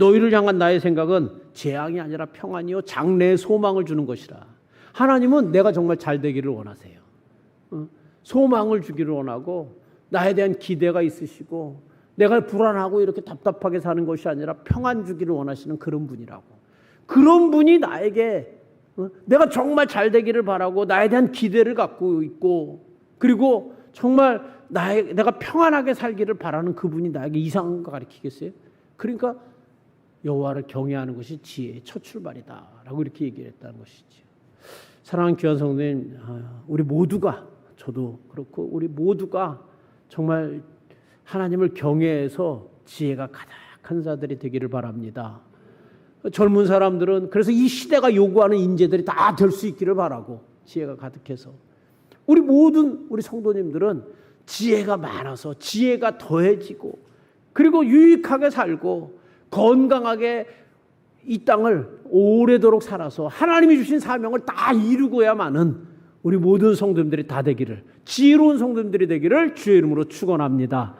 너희를 향한 나의 생각은 재앙이 아니라 평안이요 장래의 소망을 주는 것이라. 하나님은 내가 정말 잘 되기를 원하세요. 어? 소망을 주기를 원하고 나에 대한 기대가 있으시고 내가 불안하고 이렇게 답답하게 사는 것이 아니라 평안 주기를 원하시는 그런 분이라고. 그런 분이 나에게 어? 내가 정말 잘 되기를 바라고 나에 대한 기대를 갖고 있고 그리고 정말 나의 내가 평안하게 살기를 바라는 그분이 나에게 이상한 거 가르치겠어요? 그러니까 여호와를 경외하는 것이 지혜의 첫 출발이다라고 이렇게 얘기를 했다는 것이죠. 사랑하는 귀한 성도님, 아, 우리 모두가 저도 그렇고 우리 모두가 정말 하나님을 경외해서 지혜가 가득한 자들이 되기를 바랍니다. 젊은 사람들은 그래서 이 시대가 요구하는 인재들이 다 될 수 있기를 바라고 지혜가 가득해서 우리 모든 우리 성도님들은 지혜가 많아서 지혜가 더해지고 그리고 유익하게 살고 건강하게 이 땅을 오래도록 살아서 하나님이 주신 사명을 다 이루고야만은 우리 모든 성도님들이 다 되기를 지혜로운 성도님들이 되기를 주의 이름으로 축원합니다.